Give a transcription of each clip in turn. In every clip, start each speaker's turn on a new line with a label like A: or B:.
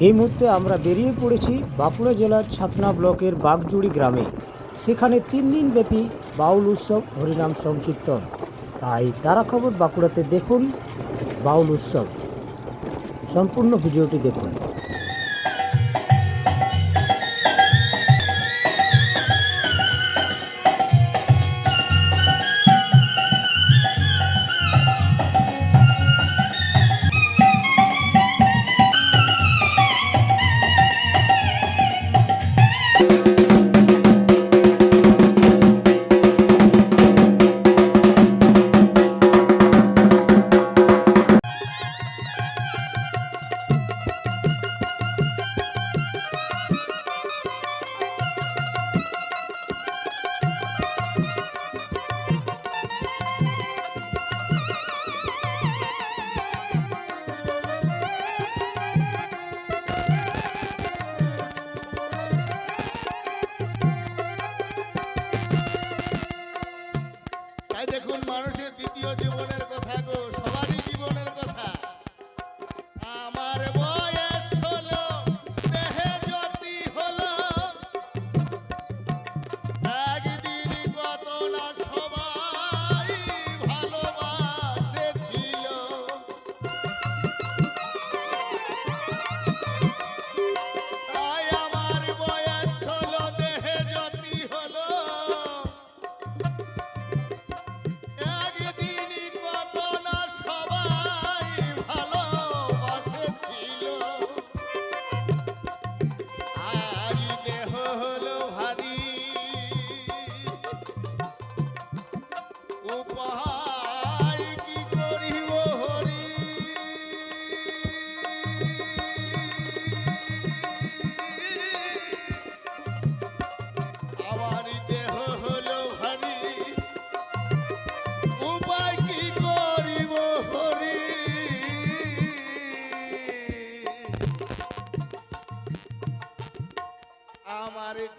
A: এই মুহূর্তে আমরা বেরিয়ে পড়েছি বাঁকুড়া জেলার ছাতনা ব্লকের বাগজুড়ি গ্রামে। সেখানে তিন দিন ব্যাপী বাউল উৎসব, হরিনাম সংকীর্তন। তাই তারা খবর বাঁকুড়াতে দেখুন বাউল উৎসব। সম্পূর্ণ ভিডিওটি দেখুন।
B: মানুষের দ্বিতীয় জীবনের কথা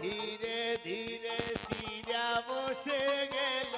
B: ধীরে ধীরে সিরা বসে গেল।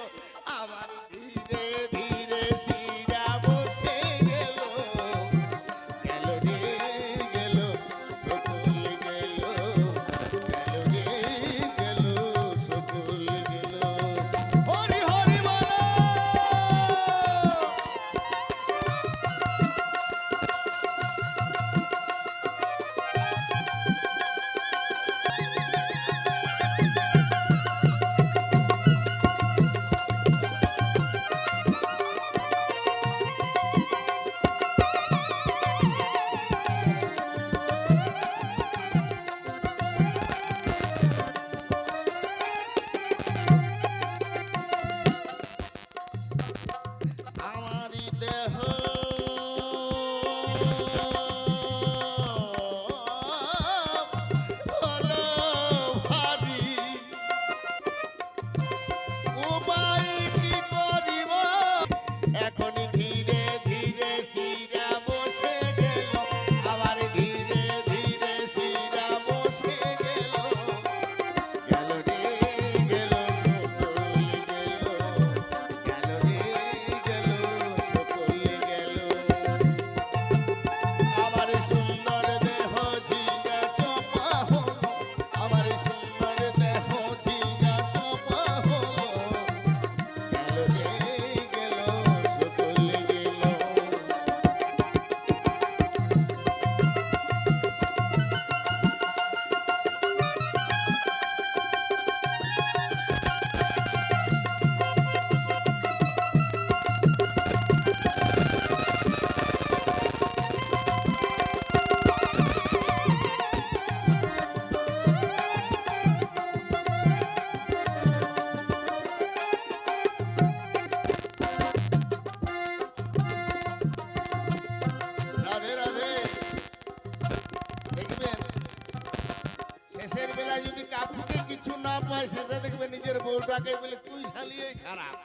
B: কিছু না পায়, সেটা দেখবে নিজের বউ ডাকে বলে, তুই শালিয়েই খারাপ।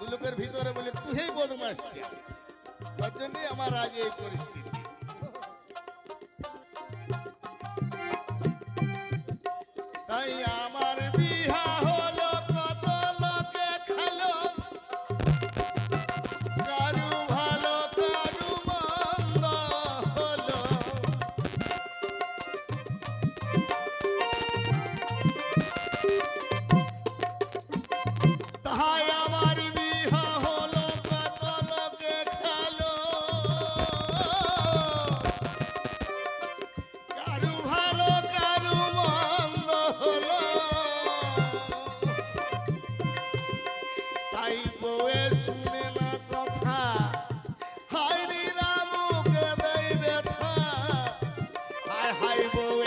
B: দুলোকের ভিতরে বলে, তুই বদমাস জন্যই আমার আজ এই পরিস্থিতি। তাই আমার নাই বউয়ে শুনে না কথা। হাই রে রামুকে হাই বউ